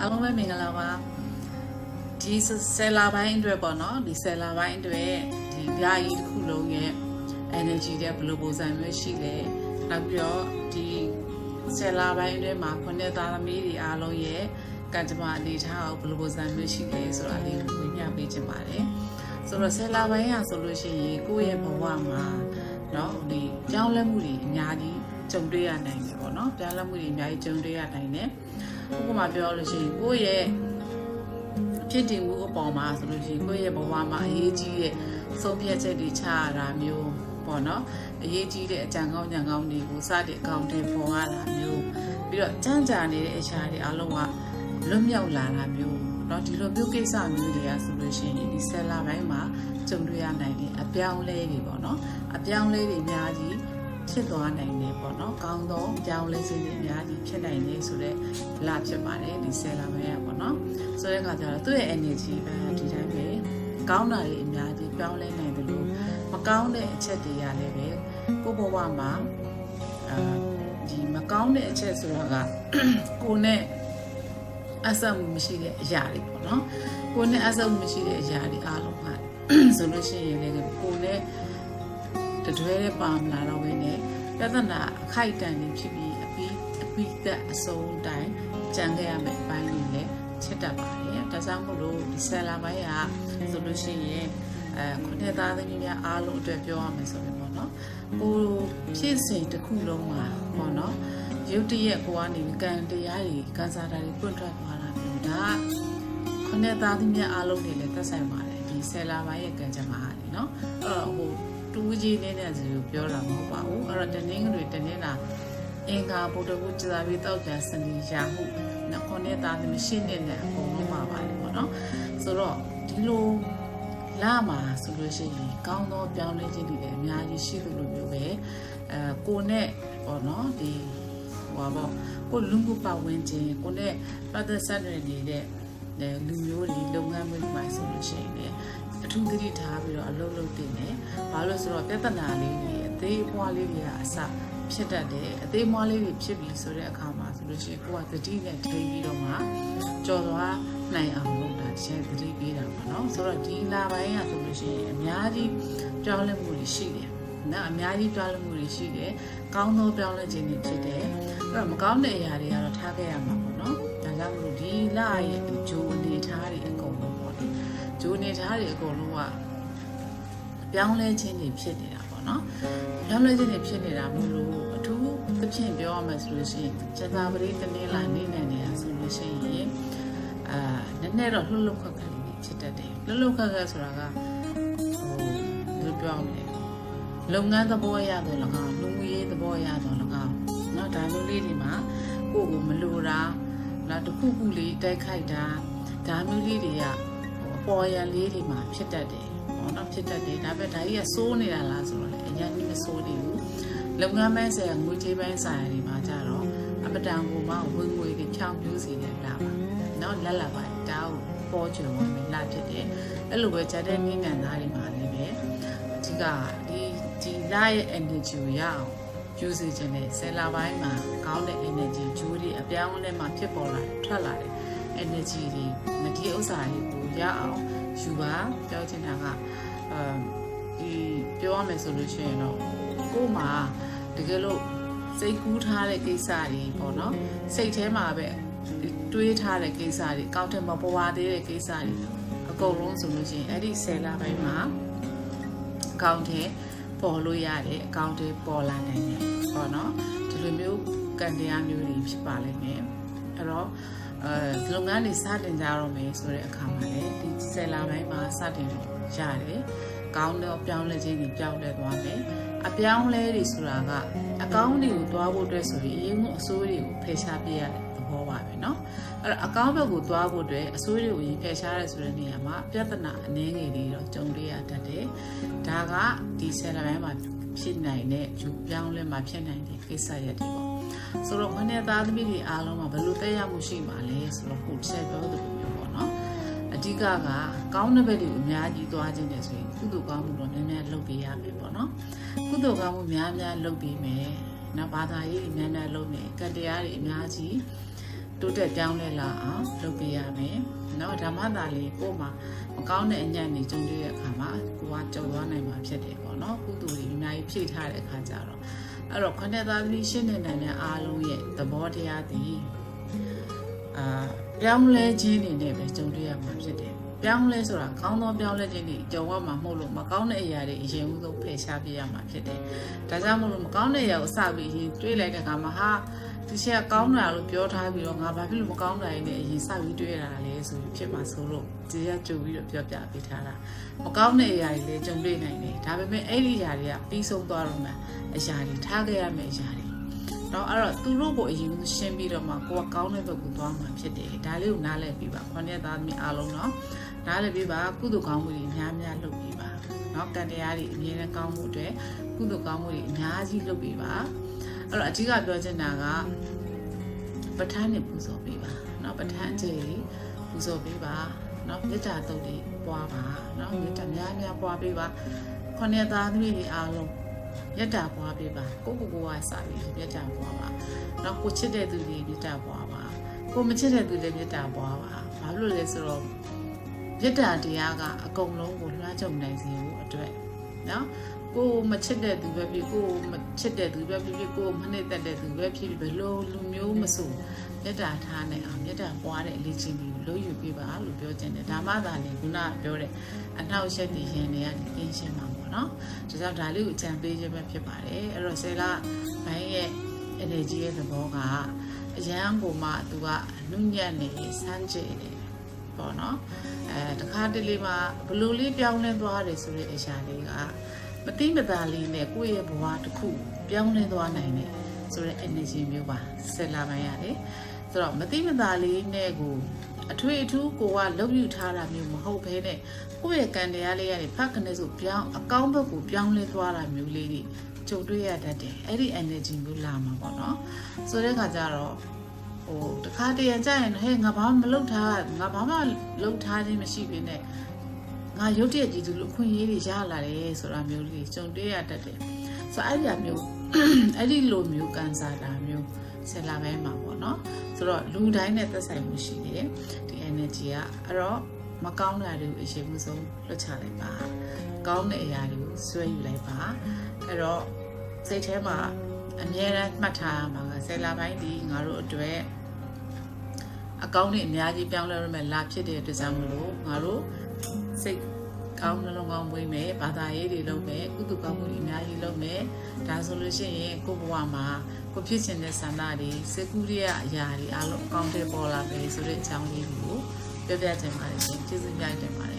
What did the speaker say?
အားလုံးပဲမင်္ဂလာပါဒီဆယ်လာပိုင်းအတွက်ပေါ့နော်ဒီဆယ်လာပိုင်းအတွက်ဒီဓာတ်ကြီးတစ်ခုလုံးရဲ့ energy တဲ့ဘယ်လိုပုံစံမျိုးရှိလဲနောက်ပြီးတော့ဒီဆယ်လာပိုင်းအတွင်းမှာခုနှစ်သားသမီးတွေအားလုံးရဲ့ကံကြမ္မာအနေထားကိုဘယ်လိုပုံစံမျိုးရှိလဲဆိုတာလေးကိုဝေမျှပေးချင်ပါတယ်ဆိုတော့ဆယ်လာပိုင်းရဆိုလို့ရှိရင်ကိုယ့်ရဲ့ဘဝမှာเนาะဒီကြောင်းလဲမှုတွေအများကြီး ကြုံတွေ့ရနိုင်တယ်ပေါ့နော်ကြောင်းလဲမှုတွေအများကြီးကြုံတွေ့ရနိုင်တယ်ဥပမာပြောလို့ရှိရင်ကိုယ့်ရဲ့ဖြစ်တည်မှုအပေါ်မှာဆိုလို့ရှိရင်ကိုယ့်ရဲ့ဘဝမှာအရေးကြီးတဲ့ဆုံးဖြတ်ချက်တွေချရတာမျိုးပေါ့နော်အရေးကြီးတဲ့အကြံကောင်းညံကောင်းတွေကိုစတဲ့အကောင့်တွေပေါ်ရတာမျိုးပြီးတော့ကြမ်းကြာနေတဲ့အရာတွေအလုံးကလွတ်မြောက်လာတာမျိုးเนาะဒီလိုမျိုးကိစ္စမျိုးတွေကဆိုလို့ရှိရင်ဒီဆယ်လာပိုင်းမှာကြုံတွေ့ရနိုင်တဲ့အပြောင်းလဲတွေပေါ့နော်အပြောင်းလဲတွေအများကြီး ဖြစ်သွားနိုင်တယ်ပေါ့နော်ကောင်းသောအပြောင်းလဲခြင်းတွေအများကြီးဖြစ်နိုင်တယ်ဆိုတော့လာဖြစ်ပါတယ်ဒီဆယ်လာပိုင်းကပေါ့နော်ဆိုတဲ့အခါကျတော့သူ့ရဲ့ energy ပဲဒီတိုင်းပဲကောင်းတာတွေအများကြီးပြောင်းလဲနိုင်တယ်လို့မကောင်းတဲ့အချက်တွေကလည်းပဲကိုယ့်ဘဝမှာအာဒီမကောင်းတဲ့အချက်ဆိုတာကကိုယ်နဲ့အဆက်မှုမရှိတဲ့အရာတွေပေါ့နော်ကိုယ်နဲ့အဆက်မှုမရှိတဲ့အရာတွေအားလုံးကဆိုလို့ရှိရင်လည်းကိုယ်နဲ့ တတွဲတဲ့ပါမလာတော့ဘဲနဲ့ပြဿနာအခိုက်အတန့်တွေဖြစ်ပြီးအပြီးအပြီးသက်အဆုံးတိုင်းကြံခဲ့ရမယ့်အပိုင်းတွေလည်းချက်တတ်ပါတယ်ဒါကြောင့်မို့လို့ဒီဆယ်လာပိုင်းကဆိုလို့ရှိရင်အဲခုနှစ်သားသမီးများအားလုံးအတွက်ပြောရမယ်ဆိုရင်ပေါ့နော်ကိုဖြစ်စဉ်တစ်ခုလုံးမှာပေါ့နော်ရုတ်တရက်ကိုကနေကံတရားတွေကံစားတာတွေပွင့်ထွက်သွားတာမျိုးဒါကခုနှစ်သားသမီးများအားလုံးတွေလည်းသက်ဆိုင်ပါတယ်ဒီဆယ်လာပိုင်းရဲ့ကံကြမ္မာဟာလေနော်အဲ့တော့ဟို တူးကြီးနေနဲ့စီကိုပြောတာမဟုတ်ပါဘူးအဲ့တော့တနင်္ဂနွေတနင်္လာအင်္ဂါဗုဒ္ဓဘုရားပြီးတောက်ကြစနေရာမှုနော်ခုနှစ်သားသမီးရှင်းနေတဲ့အကုန်လုံးပါပါတယ်ပေါ့နော်ဆိုတော့ဒီလိုလာမှာဆိုလို့ရှိရင်ကောင်းသောပြောင်းလဲခြင်းတွေလည်းအများကြီးရှိသလိုမျိုးပဲအဲကိုနဲ့ပေါ့နော်ဒီဟိုပါပေါ့ကိုလူမှုပတ်ဝန်းကျင်ကိုနဲ့ပတ်သက်ဆက်နွယ်နေတဲ့အဲလူမျိုးတွေလုပ်ငန်းမျိုးတွေမှာဆိုလို့ရှိရင်လည်း အထူးသတိထားပြီးတော့အလုပ်လုပ်တင်တယ်။ဘာလို့လဲဆိုတော့ပြဿနာလေးတွေအသေးအမွှားလေးတွေကအစဖြစ်တတ်တယ်။အသေးအမွှားလေးတွေဖြစ်ပြီးဆိုတဲ့အခါမှာဆိုလို့ရှိရင်ကိုကသတိနဲ့ထိပြီးတော့မှကြော်သွားနိုင်အောင်လုပ်တာတစ်ချက်သတိပေးတာပေါ့နော်။ဆိုတော့ဒီလာပိုင်းကဆိုလို့ရှိရင်အများကြီးပြောင်းလဲမှုတွေရှိတယ်။နော်အများကြီးပြောင်းလဲမှုတွေရှိတယ်။ကောင်းသောပြောင်းလဲခြင်းတွေဖြစ်တယ်။အဲ့တော့မကောင်းတဲ့အရာတွေကတော့ထားခဲ့ရမှာပေါ့နော်။ဒါကြောင့်မလို့ဒီလရဲ့ဂျိုးအနေထားတွေအကုန်လုံးပေါ့လေ။ ဂျိုးအနေထားတွေအကုန်လုံးကပြောင်းလဲခြင်းတွေဖြစ်နေတာပေါ့နော်။ပြောင်းလဲခြင်းတွေဖြစ်နေတာမလို့အထူးသဖြင့်ပြောရမယ်ဆိုလို့ရှိရင်စတာပရိတနေ့လာနေနေနေတာဆိုလို့ရှိရင်အာနည်းနည်းတော့လှုပ်လှုပ်ခက်ခက်လေးတွေဖြစ်တတ်တယ်။လှုပ်လှုပ်ခက်ခက်ဆိုတာကဟိုဘယ်လိုပြောရမလဲ။လုပ်ငန်းသဘောအရတော့၎င်းလူမှုရေးသဘောအရတော့၎င်းเนาะဒါမျိုးလေးတွေမှာကိုယ့်ကိုမလိုတာနောက်တစ်ခုခုလေးတိုက်ခိုက်တာဒါမျိုးလေးတွေကဟို အပေါ်ရံလေးတွေမှာဖြစ်တတ်တယ်ပေါ့နော်ဖြစ်တတ်တယ်ဒါပေမဲ့ဒါကြီးကစိုးနေတာလားဆိုတော့အရင်ကြီးမစိုးနေဘူးလုပ်ငန်းပိုင်းဆိုင်ရာငွေကြေးပိုင်းဆိုင်ရာတွေမှာကြတော့အပတန်ကိုမှဝင်ငွေတွေဖြောင်းပြူးစီနေတာပါနော်လက်လက်ပါတောင်းပေါ်ချင်ဝင်လာဖြစ်တယ်အဲ့လိုပဲဂျာတဲ့နိမ့်ငံသားတွေမှာလည်းပဲအဓိကဒီဒီလရဲ့ energy ကိုရအောင်ယူစီခြင်းနဲ့ဆယ်လပိုင်းမှာကောင်းတဲ့ energy ဂျိုးတွေအပြောင်းအလဲမှာဖြစ်ပေါ်လာထွက်လာတယ် energy တွေမဒီဥစ္စာတွေကိုရအောင်ယူပါပြောချင်တာကအဲဒီပြောရမယ်ဆိုလို့ရှိရင်တော့ကို့မှာတကယ်လို့စိတ်ကူးထားတဲ့ကိစ္စတွေပေါ့နော်စိတ်ထဲမှာပဲတွေးထားတဲ့ကိစ္စတွေအကောင့်ထဲမှာပေါ်ပါသေးတဲ့ကိစ္စတွေအကုန်လုံးဆိုလို့ရှိရင်အဲ့ဒီဆယ်လပိုင်းမှာအကောင့်ထဲပေါ်လို့ရတယ်အကောင့်ထဲပေါ်လာနိုင်တယ်ပေါ့နော်ဒီလိုမျိုးကံတရားမျိုးတွေဖြစ်ပါလိမ့်မယ်အဲ့တော့ အဲလုပ်ငန်းတွေစတင်ကြတော့မယ်ဆိုတဲ့အခါမှာလည်းဒီဆယ်လပိုင်းမှာစတင်လို့ရတယ်ကောင်းတော့ပြောင်းလဲခြင်းတွေပြောင်းလဲသွားမယ်အပြောင်းလဲတွေဆိုတာကအကောင်းတွေကိုသွားဖို့အတွက်ဆိုရင်အရင်ကအစိုးတွေကိုဖယ်ရှားပြရတဲ့သဘောပါပဲเนาะအဲ့တော့အကောင်းဘက်ကိုသွားဖို့အတွက်အစိုးတွေကိုရင်ဖယ်ရှားရဲဆိုတဲ့နေရာမှာပြဿနာအနည်းငယ်တွေတော့ကြုံရတတ်တယ်ဒါကဒီဆယ်လပိုင်းမှာဖြစ်နိုင်တဲ့ယူပြောင်းလဲမှာဖြစ်နိုင်တဲ့ကိစ္စရပ်တွေပေါ့ ဆိုတော့မနဲ့သားသမီးတွေအားလုံးကဘယ်လိုတက်ရောက်မှုရှိမှာလဲဆိုတော့ခုတစ်ချက်ပြောသလိုမျိုးပေါ့နော်အဓိကကကောင်းတဲ့ဘက်တွေကိုအများကြီးသွားခြင်းနဲ့ဆိုရင်ကုသိုလ်ကောင်းမှုတော့များများလုပ်ပေးရမယ်ပေါ့နော်ကုသိုလ်ကောင်းမှုများများလုပ်ပေးမယ်နောက်ဘာသာရေးများများလုပ်မယ်ကတရားတွေအများကြီးတိုးတက်ပြောင်းလဲလာအောင်လုပ်ပေးရမယ်နော်ဓမ္မသာလေးကိုမှမကောင်းတဲ့အညံ့တွေကြုံတွေ့တဲ့အခါမှာကိုကကြော်သွားနိုင်မှာဖြစ်တယ်ပေါ့နော်ကုသိုလ်တွေအများကြီးဖြည့်ထားတဲ့အခါကျတော့ အဲ့တော့ခொနဲ့သားသမီးရှင်းနေနိုင်တဲ့အားလုံးရဲ့သဘောတရားတည်အာပြောင်းလဲခြင်းတွေနဲ့ပဲကြုံတွေ့ရမှာဖြစ်တယ်ပြောင်းလဲဆိုတာကောင်းသောပြောင်းလဲခြင်းတွေကြုံရမှာမဟုတ်လို့မကောင်းတဲ့အရာတွေအရင်ဦးဆုံးဖယ်ရှားပြရမှာဖြစ်တယ်ဒါကြောင့်မို့လို့မကောင်းတဲ့အရာကိုစပြီးရင်တွေးလိုက်တဲ့အခါမှာဟာ ဒီရှက်ကကောင်းတာလို့ပြောထားပြီးတော့ငါဘာဖြစ်လို့မကောင်းတာလဲအရင်စပြီးတွေးရတာလဲဆိုပြီးဖြစ်မှာဆိုလို့ဒီရက်ကြိုပြီးတော့ပြောပြပေးထားတာမကောင်းတဲ့အရာတွေလည်းကြုံတွေ့နိုင်တယ်ဒါပေမဲ့အဲ့ဒီအရာတွေကပြီးဆုံးသွားတော့မှအရာတွေထားခဲ့ရမယ့်အရာတွေတော့အဲ့တော့သူတို့ကိုအရင်ရှင်းပြီးတော့မှကိုကကောင်းတဲ့ဘက်ကိုသွားမှာဖြစ်တယ်ဒါလေးကိုနားလည်ပြီးပါခေါင်းရသားသမီးအားလုံးနော်နားလည်ပြီးပါကုသိုလ်ကောင်းမှုတွေအများများလုပ်ပြီးပါနော်ကံတရားတွေအမြဲတမ်းကောင်းမှုအတွက်ကုသိုလ်ကောင်းမှုတွေအများကြီးလုပ်ပြီးပါ အဲ့တော့အကြီးကပြောချင်တာကပဋ္ဌာန်းနဲ့ပူဇော်ပေးပါเนาะပဋ္ဌာန်းအခြေပူဇော်ပေးပါเนาะမေတ္တာတုတ်တွေပွားပါเนาะမေတ္တာများများပွားပေးပါခொနဲ့သားသမီးတွေအားလုံးမေတ္တာပွားပေးပါကိုကိုကိုကစပြီးမေတ္တာပွားပါเนาะကိုချစ်တဲ့သူတွေမေတ္တာပွားပါကိုမချစ်တဲ့သူတွေမေတ္တာပွားပါဘာလို့လဲဆိုတော့မေတ္တာတရားကအကုန်လုံးကိုလွှမ်းခြုံနိုင်စေဖို့အတွက် နော်ကိုမချစ်တဲ့သူပဲဖြစ်ကိုမချစ်တဲ့သူပဲဖြစ်ဖြစ်ကိုမနှစ်သက်တဲ့သူပဲဖြစ်ဖြစ်ဘလို့လူမျိုးမဆိုမေတ္တာထားနဲ့အောင်မေတ္တာပွားတဲ့အလေးချင်းတွေကိုလို့ယူပေးပါလို့ပြောချင်တယ်ဒါမှသာလေခုနကပြောတဲ့အနောက်ရှက်တည်ရင်တွေကနေကင်းရှင်းမှာပေါ့နော်ဒါကြောင့်ဒါလေးကိုအကြံပေးခြင်းပဲဖြစ်ပါတယ်အဲ့တော့ဆယ်လဘိုင်းရဲ့ energy ရဲ့သဘောကအရန်ကိုမှသူကနှုညံ့နေစမ်းကြည့်နေ ပေါ့နော်အဲတခါတလေမှာဘလူလေးပြောင်းလဲသွားတယ်ဆိုတဲ့အရာလေးကမတိမတာလေးနဲ့ကိုယ့်ရဲ့ဘဝတစ်ခုပြောင်းလဲသွားနိုင်တယ်ဆိုတဲ့ energy မျိုးပါဆက်လာမှရတယ်ဆိုတော့မတိမတာလေးနဲ့ကိုအထွေအထူးကိုကလုပ်ယူထားတာမျိုးမဟုတ်ဘဲနဲ့ကိုယ့်ရဲ့ကံတရားလေးကနေဖတ်ကနေဆိုပြောင်းအကောင်းဘက်ကိုပြောင်းလဲသွားတာမျိုးလေးတွေကြုံတွေ့ရတတ်တယ်အဲ့ဒီ energy မျိုးလာမှာပေါ့နော်ဆိုတဲ့ခါကျတော့ ဟိုတခါတရံကြရင်ဟဲ့ငါဘာမှမလုပ်ထားငါဘာမှလုပ်ထားခြင်းမရှိဘဲနဲ့ငါရုတ်တရက်ကြည့်သူလို့ခွင့်ရေးတွေရလာတယ်ဆိုတာမျိုးလေးကြုံတွေ့ရတတ်တယ်ဆိုတော့အဲ့ဒီအမျိုးအဲ့ဒီလိုမျိုးကန်ဆာတာမျိုးဆယ်လာပိုင်းမှာပေါ့နော်ဆိုတော့လူတိုင်းနဲ့သက်ဆိုင်မှုရှိတယ်ဒီ energy ကအဲ့တော့မကောင်းတာတွေကိုအရှိမှုဆုံးလွတ်ချလိုက်ပါကောင်းတဲ့အရာတွေကိုဆွဲယူလိုက်ပါအဲ့တော့စိတ်ထဲမှာအမြဲတမ်းမှတ်ထားရမှာကဆယ်လာပိုင်းဒီငါတို့အတွက် အကောင်းတွေအများကြီးပြောင်းလဲရမယ်လာဖြစ်တဲ့အတွက်ကြောင့်မလို့ငါတို့စိတ်ကောင်းနှလုံးကောင်းမွေးမယ်ဘာသာရေးတွေလုပ်မယ်ကုသကောင်းမှုတွေအများကြီးလုပ်မယ်ဒါဆိုလို့ရှိရင်ကိုယ့်ဘဝမှာကိုဖြစ်ချင်တဲ့ဆန္ဒတွေစေကူရိယအရာတွေအားလုံးအကောင်းတွေပေါ်လာမယ်ဆိုတဲ့အကြောင်းလေးကိုပြောပြချင်ပါတယ်ရှင်ကျေးဇူးများတင်ပါတယ်